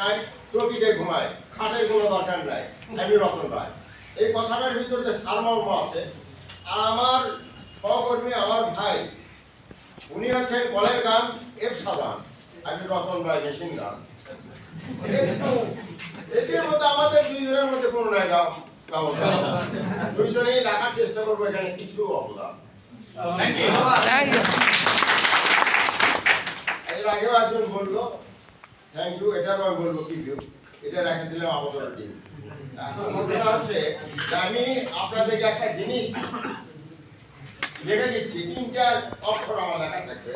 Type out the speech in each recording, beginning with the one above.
নাই চকিতে ঘুমায় খাটের কোনো দরকার নাই আমি রতন রায়। এই কথাটার ভিতরে যে সারমর্ম আছে আর আমার সহকর্মী আমার ভাই উনি হচ্ছেন কলের গান এফ সাদান আমি রতন রায় মেশিন গান এদের মধ্যে আমাদের দুইজনের মধ্যে কোনো নাই দুইজনেই রাখার চেষ্টা করব এখানে কিছু অবদান। এর আগেও একজন বলল থ্যাংক ইউ এটারও আমি বলব কি ভিউ এটা রেখে দিলাম আপাতত টিম ঘটনা হচ্ছে আমি আপনাদেরকে একটা জিনিস লিখে দিচ্ছি তিনটা অক্ষর আমার লেখা থাকবে।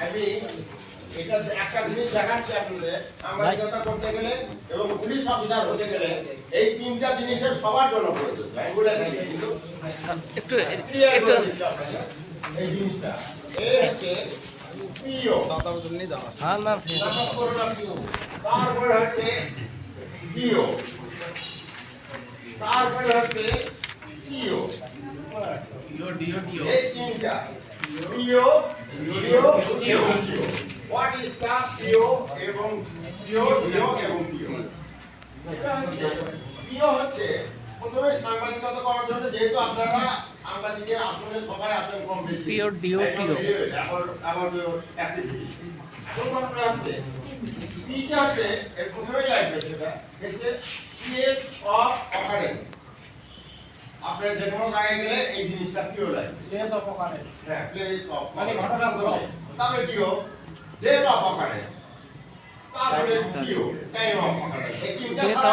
আমি এটা- একটা জিনিস দেখাচ্ছি আপনাদের সাংবাদিকতা করতে গেলে এবং পুলিশ অফিসার হতে গেলে এই তিনটা জিনিসের সবার জন্য প্রয়োজন। আমি বলে থাকি কিন্তু। একটু একটু। এই জিনিসটা। এই হচ্ছে পিও হ্যাঁ না তারপরে হচ্ছে ডিও তারপরে হচ্ছে টিও এই তিনটা। PO DO TO what is the PO এবং টিও ডিও এবং টিও এটা হচ্ছে প্রথমে সাংবাদিকতা করার জন্য যেহেতু আপনারা সাংবাদিকের আসলে সবাই আছেন কম বেশি প্রিয়, ডিও, ঘটনা পিটা এর প্রথমেই লাগবে সেটা হচ্ছে অফ অকারেন্স আপনি যে কোনো জায়গায় গেলে এই জিনিসটা পিও লাগবে। প্লেস অফ অকারেন্স হ্যাঁ প্লেস অফ মানে। তারপরে টিও ডেট অফ অকারেন্স তারপরে টাইম অফ অকারেন্স। এই তিনটা ছাড়া.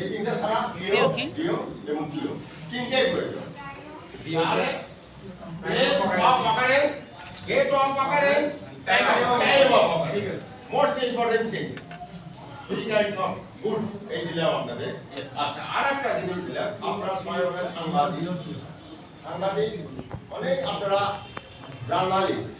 এই তিনটা ছাড়া টিও এবং টিও তিনটাই প্রয়োজন। তাহলে of occurrence date of occurrence time of occurrence. Most important thing three kinds good এই দিলাম আপনাদের। আচ্ছা আর একটা জিনিস দিলাম। আপনারা সবাই সাংবাদিক। সাংবাদিক অনেক আপনারা জার্নালিস্ট।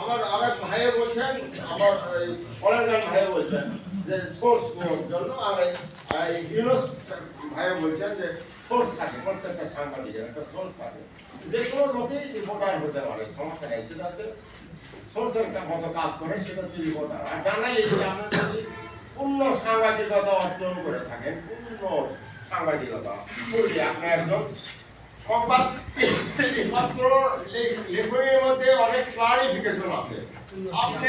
আমার আরেক ভাইয়ে বলছেন, আমার এই পরের গান ভাইয়ে বলছেন যে সোর্স জন্য, আর ইউনুস ভাইয়ে বলছেন যে সোর্স থাকে, প্রত্যেকটা সাংবাদিকের একটা সোর্স থাকে। যে কোনো লোকেই রিপোর্টার হতে পারে, সমস্যা নেই, সেটা হচ্ছে সোর্সের মতো কাজ করে, সেটা হচ্ছে রিপোর্টার আর জার্নালিস্ট আপনার যদি পূর্ণ সাংবাদিকতা অর্জন করে থাকেন, পূর্ণ সাংবাদিকতা করলে আপনি একজন সংবাদ পত্র লে- মধ্যে অনেক ক্লারিফিকেশন আছে। আপনি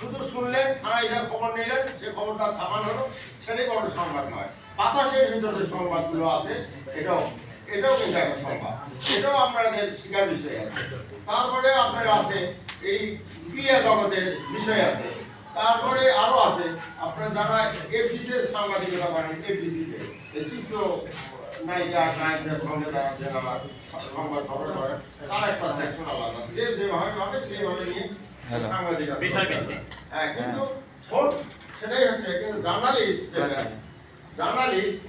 শুধু শুনলেন, থানায় যা খবর নিলেন, সে খবরটা ছাপানো হলো, সেটাই বড় সংবাদ নয়। বাতাসের ভিতরে সংবাদগুলো আছে, এটাও এটাও কিন্তু একটা সংবাদ। এটাও আপনাদের শিকার বিষয় আছে। তারপরে আপনার আছে এই ক্রিয়া জগতের বিষয় আছে। তারপরে আরও আছে। আপনার যারা এফডিসি এর সাংবাদিকতা করেন এফডিসিতে চিত্র নায়িকা নায়কদের সঙ্গে যারা যারা সংবাদ সরবরাহ করেন তার একটা সেকশন আলাদা যে যেভাবে ভাবে সেইভাবে নিয়ে সাংবাদিকতা হ্যাঁ কিন্তু সোর্স সেটাই হচ্ছে কিন্তু জার্নালিস্ট যেটা জার্নালিস্ট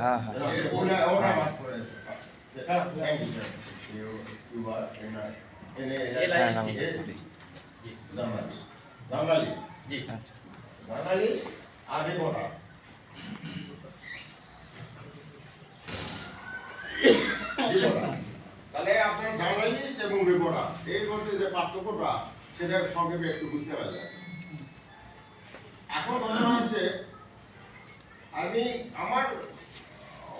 হ্যাঁ, হ্যাঁ। ওটা মাস করে thank you you are in in এই লাইন জার্নালিস্ট তাহলে আপনার জার্নালিস্ট এবং রিপোর্টার এর মধ্যে যে পার্থক্যটা সেটা সংক্ষেপে একটু বুঝতে পারলেন এখন ঘটনা হচ্ছে আমি আমার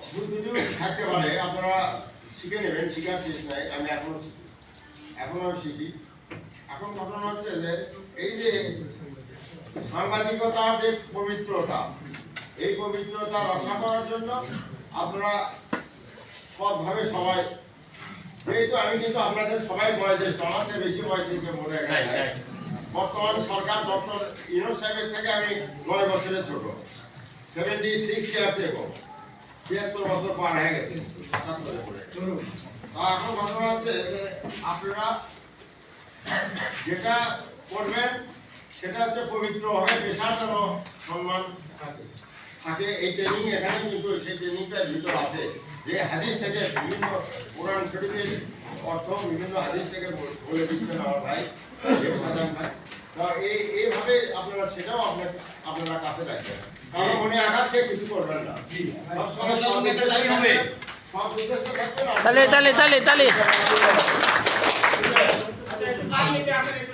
ভুল যদিও থাকতে পারে আপনারা শিখে নেবেন শিখার শেষ নাই আমি এখনও শিখি। এখনও শিখি। এখন ঘটনা হচ্ছে যে এই যে সাংবাদিকতার যে পবিত্রতা এই পবিত্রতা রক্ষা করার জন্য আপনারা সৎভাবে সবাই যেহেতু আমি কিন্তু আপনাদের সবাই বয়োজ্যেষ্ঠ আমাদের বেশি বয়সে কেউ মনে বর্তমান সরকার ডক্টর ইউনুস সাহেবের থেকে আমি নয় বছরের ছোট। সেভেন্টি সিক্স ইয়ার্স এগো ছিয়াত্তর বছর পার হয়ে গেছে। এখন ঘটনা হচ্ছে যে আপনারা যেটা করবেন সেটা হচ্ছে পবিত্র হবে পেশার যেন সম্মান থাকে। থাকে এই ট্রেনিং এখানে কিন্তু সেই ট্রেনিংটার ভিতর আছে। যে হাদিস থেকে বিভিন্ন কোরআন শরীফের অর্থ বিভিন্ন হাদিস থেকে বলে দিচ্ছেন আমার ভাই সাজান ভাই। তো এই এইভাবে আপনারা সেটাও আপনার আপনারা কাছে রাখবেন। কারণ মনে আঘাত খেয়ে কিছু করবেন না। উদ্দেশ্যে থাকবেন, সৎ উদ্দেশ্যে থাকবেন, তালে Yeah.